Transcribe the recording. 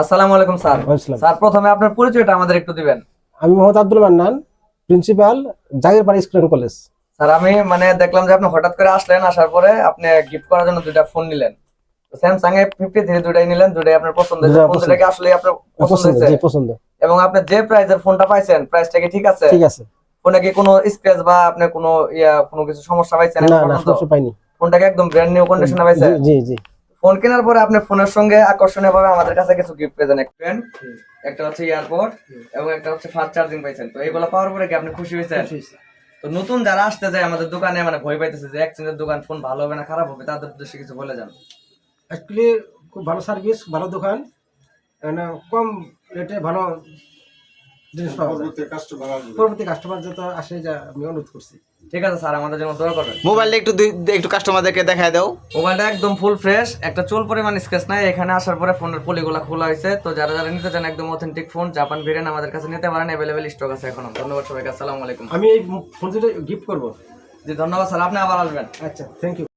আসসালামু আলাইকুম sir. Sir প্রথমে আপনার পরিচয়টা আমাদের একটু দিবেন। আমি Mohammad Abdul Mannan principal Jagirpara school college. Sir আমি মানে দেখলাম যে আপনি হঠাৎ করে আসলেন আসার পরে আপনি গিফট করার জন্য দুইটা ফোন নিলেন। স্যামসাং এ ফিফটি থ্রি দুটাই নিলেন দুটাই আপনার পছন্দ। ফোন দুটাকে আসলে আপনার পছন্দ এবং আপনি যে প্রাইজের ফোনটা পাইছেন প্রাইসটা কি ঠিক আছে? ঠিক আছে। ফোনে কি কোনো স্ক্র্যাচ বা আপনি কোনো ইয়া কোনো কিছু সমস্যা পাইছেন? না না সমস্যা পাইনি। ফোনটাকে একদম ব্র্যান্ড নিউ কন্ডিশনে পাইছেন? জি জি। ফোন কেনার পরে আপনি ফোনের সঙ্গে আকর্ষণীয় ভাবে আমাদের কাছে কিছু গিফট পেয়েছেন pen, একটা হচ্ছে এয়ারপড এবং একটা হচ্ছে ফাস্ট চার্জিং পাইছেন। তো এইগুলো পাওয়ার পরে কি আপনি খুশি হয়েছেন? তো নতুন যারা আসতে যায় আমাদের দোকানে মানে ভয় পাইতেছে যে এক্সচেঞ্জের দোকান ফোন ভালো হবে না খারাপ হবে তাদের উদ্দেশ্যে কিছু বলে যান। অ্যাকচুয়ালি খুব ভালো সার্ভিস ভালো দোকান। কম রেটে ভালো জিনিস পাওয়া যায়। পরবর্তী কাস্টমার যত আসে যা আমি অনুরোধ করছি। ঠিক আছে স্যার আমাদের জন্য দোয়া করবেন। মোবাইলটা একটু একটু কাস্টমারদেরকে দেখায় দাও। মোবাইলটা একদম ফুল ফ্রেশ একটা চুল পরিমাণ স্ক্র্যাচ নাই। এখানে আসার পরে ফোনের পলিগুলো খোলা হয়েছে। তো যারা যারা নিতে চান একদম অথেন্টিক ফোন জাপান ভেরিয়েন্ট আমাদের কাছে নিতে পারেন। অ্যাভেলেবেল স্টক আছে এখনও। ধন্যবাদ সবাইকে আসসালামু আলাইকুম। আমি এই ফোন দুটো গিফট করব। জি ধন্যবাদ স্যার আপনি আবার আসবেন। আচ্ছা থ্যাংক ইউ